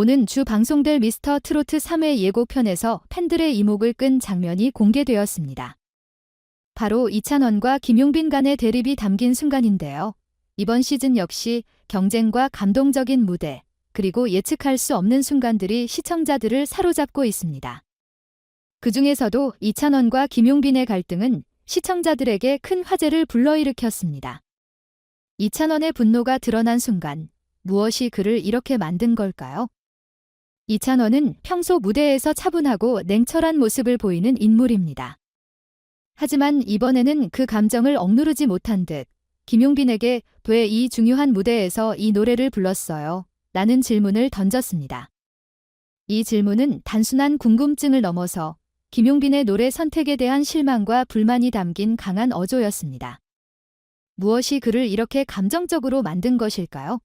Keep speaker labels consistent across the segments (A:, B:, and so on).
A: 오는 주 방송될 미스터 트로트 3회 예고편에서 팬들의 이목을 끈 장면이 공개되었습니다. 바로 이찬원과 김용빈 간의 대립이 담긴 순간인데요. 이번 시즌 역시 경쟁과 감동적인 무대, 그리고 예측할 수 없는 순간들이 시청자들을 사로잡고 있습니다. 그 중에서도 이찬원과 김용빈의 갈등은 시청자들에게 큰 화제를 불러일으켰습니다. 이찬원의 분노가 드러난 순간, 무엇이 그를 이렇게 만든 걸까요? 이찬원은 평소 무대에서 차분하고 냉철한 모습을 보이는 인물입니다. 하지만 이번에는 그 감정을 억누르지 못한 듯 김용빈에게 왜 이 중요한 무대에서 이 노래를 불렀어요? 라는 질문을 던졌습니다. 이 질문은 단순한 궁금증을 넘어서 김용빈의 노래 선택에 대한 실망과 불만이 담긴 강한 어조였습니다. 무엇이 그를 이렇게 감정적으로 만든 것일까요?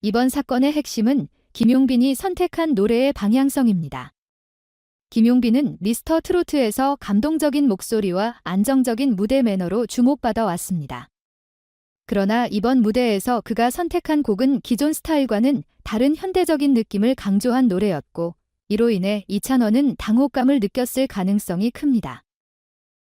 A: 이번 사건의 핵심은 김용빈이 선택한 노래의 방향성입니다. 김용빈은 미스터 트로트에서 감동적인 목소리와 안정적인 무대 매너로 주목받아 왔습니다. 그러나 이번 무대에서 그가 선택한 곡은 기존 스타일과는 다른 현대적인 느낌을 강조한 노래였고, 이로 인해 이찬원은 당혹감을 느꼈을 가능성이 큽니다.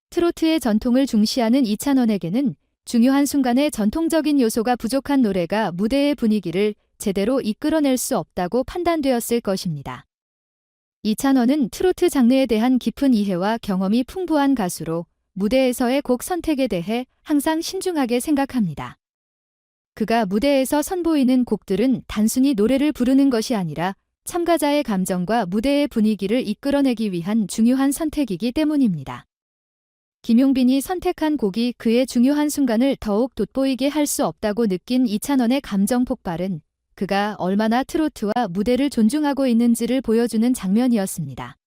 A: 트로트의 전통을 중시하는 이찬원에게는 중요한 순간에 전통적인 요소가 부족한 노래가 무대의 분위기를 제대로 이끌어낼 수 없다고 판단되었을 것입니다. 이찬원은 트로트 장르에 대한 깊은 이해와 경험이 풍부한 가수로 무대에서의 곡 선택에 대해 항상 신중하게 생각합니다. 그가 무대에서 선보이는 곡들은 단순히 노래를 부르는 것이 아니라 참가자의 감정과 무대의 분위기를 이끌어내기 위한 중요한 선택이기 때문입니다. 김용빈이 선택한 곡이 그의 중요한 순간을 더욱 돋보이게 할 수 없다고 느낀 이찬원의 감정 폭발은 그가 얼마나 트로트와 무대를 존중하고 있는지를 보여주는 장면이었습니다.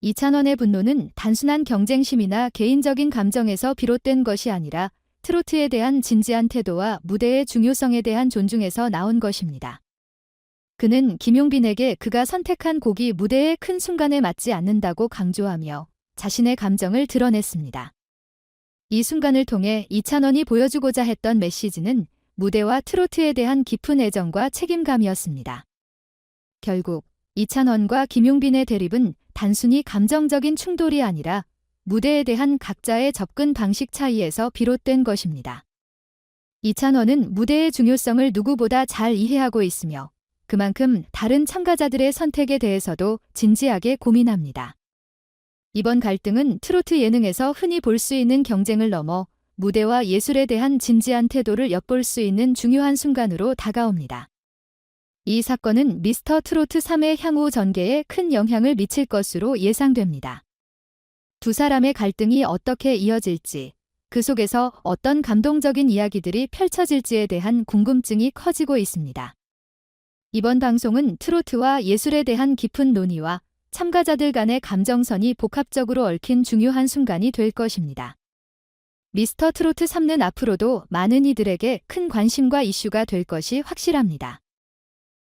A: 이찬원의 분노는 단순한 경쟁심이나 개인적인 감정에서 비롯된 것이 아니라 트로트에 대한 진지한 태도와 무대의 중요성에 대한 존중에서 나온 것입니다. 그는 김용빈에게 그가 선택한 곡이 무대의 큰 순간에 맞지 않는다고 강조하며 자신의 감정을 드러냈습니다. 이 순간을 통해 이찬원이 보여주고자 했던 메시지는 무대와 트로트에 대한 깊은 애정과 책임감이었습니다. 결국 이찬원과 김용빈의 대립은 단순히 감정적인 충돌이 아니라 무대에 대한 각자의 접근 방식 차이에서 비롯된 것입니다. 이찬원은 무대의 중요성을 누구보다 잘 이해하고 있으며 그만큼 다른 참가자들의 선택에 대해서도 진지하게 고민합니다. 이번 갈등은 트로트 예능에서 흔히 볼 수 있는 경쟁을 넘어 무대와 예술에 대한 진지한 태도를 엿볼 수 있는 중요한 순간으로 다가옵니다. 이 사건은 미스터 트로트 3의 향후 전개에 큰 영향을 미칠 것으로 예상됩니다. 두 사람의 갈등이 어떻게 이어질지, 그 속에서 어떤 감동적인 이야기들이 펼쳐질지에 대한 궁금증이 커지고 있습니다. 이번 방송은 트로트와 예술에 대한 깊은 논의와 참가자들 간의 감정선이 복합적으로 얽힌 중요한 순간이 될 것입니다. 미스터 트로트 3는 앞으로도 많은 이들에게 큰 관심과 이슈가 될 것이 확실합니다.